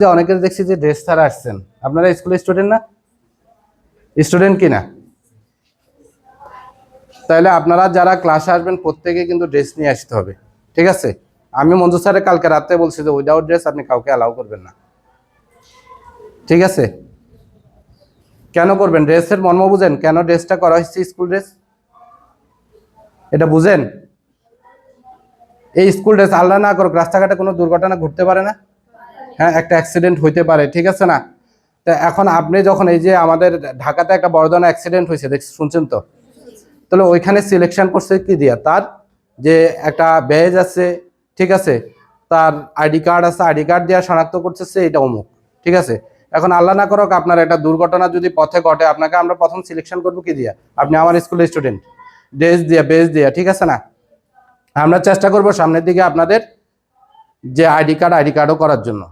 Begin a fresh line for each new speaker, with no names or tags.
যে অনেকের দেখছি যে ড্রেস ছাড়া আসছেন। আপনারা স্কুলের স্টুডেন্ট না? স্টুডেন্ট কি না তাহলে আপনারা যারা ক্লাসে আসবেন, প্রত্যেকে কিন্তু ড্রেস নিয়ে আসতে হবে। ঠিক আছে? আমি মঞ্জু স্যারের কালকে রাতে বলছি যে উইদাউট ড্রেস আপনি কাউকে অ্যালাউ করবেন না। ঠিক আছে? কেন করবেন? ড্রেসের মর্ম বুঝেন? কেন ড্রেসটা করা হয়েছে স্কুল ড্রেস এটা বুঝেন? এই স্কুল ড্রেস আল্লাহ না করুক, রাস্তাঘাটে কোনো দুর্ঘটনা ঘটতে পারে না? হ্যাঁ একটা অ্যাক্সিডেন্ট হইতে পারে, ঠিক আছে না? তা এখন আপনি যখন এই যে আমাদের ঢাকাতে একটা বড় ধরনের অ্যাক্সিডেন্ট হয়েছে, দেখ, শুনছেন তো? তাহলে ওইখানে সিলেকশন করছে কি দিয়া? তার যে একটা ব্যাজ আছে, ঠিক আছে? তার আইডি কার্ড আছে আইডি কার্ড দেওয়া শনাক্ত করতেছে এটা অমুক, ঠিক আছে? এখন আল্লাহ না করুক, আপনার একটা দুর্ঘটনা যদি পথে ঘটে, আপনাকে আমরা প্রথম সিলেকশন করব কি দিয়া? আপনি আমার স্কুলের স্টুডেন্ট ড্রেস দিয়া বেস দিয়া, ঠিক আছে না? আমরা চেষ্টা করব সামনের দিকে আপনাদের যে আইডি কার্ড আইডি কার্ডও করার জন্য।